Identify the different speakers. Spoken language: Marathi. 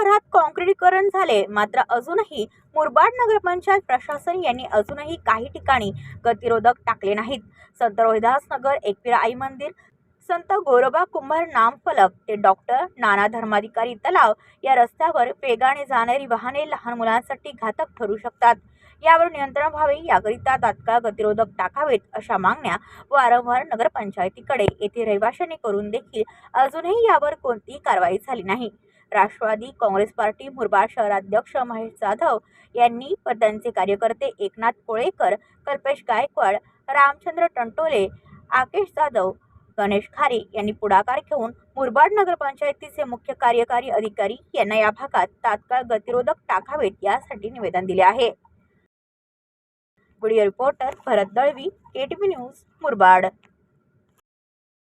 Speaker 1: शहरात काँक्रिटीकरण झाले. मात्र अजूनही मुरबाड नगरपंचायत प्रशासन यांनी अजूनही काही ठिकाणी गतिरोधक टाकले नाहीत. संत रोहिदास नगर एकविरा आई मंदिर संत गोरोबा कुंभार नामफलक ते डॉक्टर नाना धर्माधिकारी तलाव या रस्त्यावर वेगाने जाणारी वाहने लहान मुलांसाठी घातक ठरू शकतात. यावर नियंत्रण व्हावे याकरिता तात्काळ गतिरोधक टाकावेत अशा मागण्या वारंवार नगरपंचायतीकडे येथे रहिवाशांनी करून देखील अजूनही यावर कोणतीही कारवाई झाली नाही. राष्ट्रवादी काँग्रेस पार्टी मुरबाड शहराध्यक्ष महेश जाधव यांनी व त्यांचे कार्यकर्ते एकनाथ कोळेकर कल्पेश गायकवाड रामचंद्र टंटोले आकेश जाधव गणेश खारे यांनी पुढाकार घेऊन मुरबाड नगरपंचायतीचे मुख्य कार्यकारी अधिकारी यांना या भागात तात्काळ गतिरोधक टाकावेत यासाठी निवेदन दिले आहे. Video reporter Bharat Dalvi KTV news Murbad.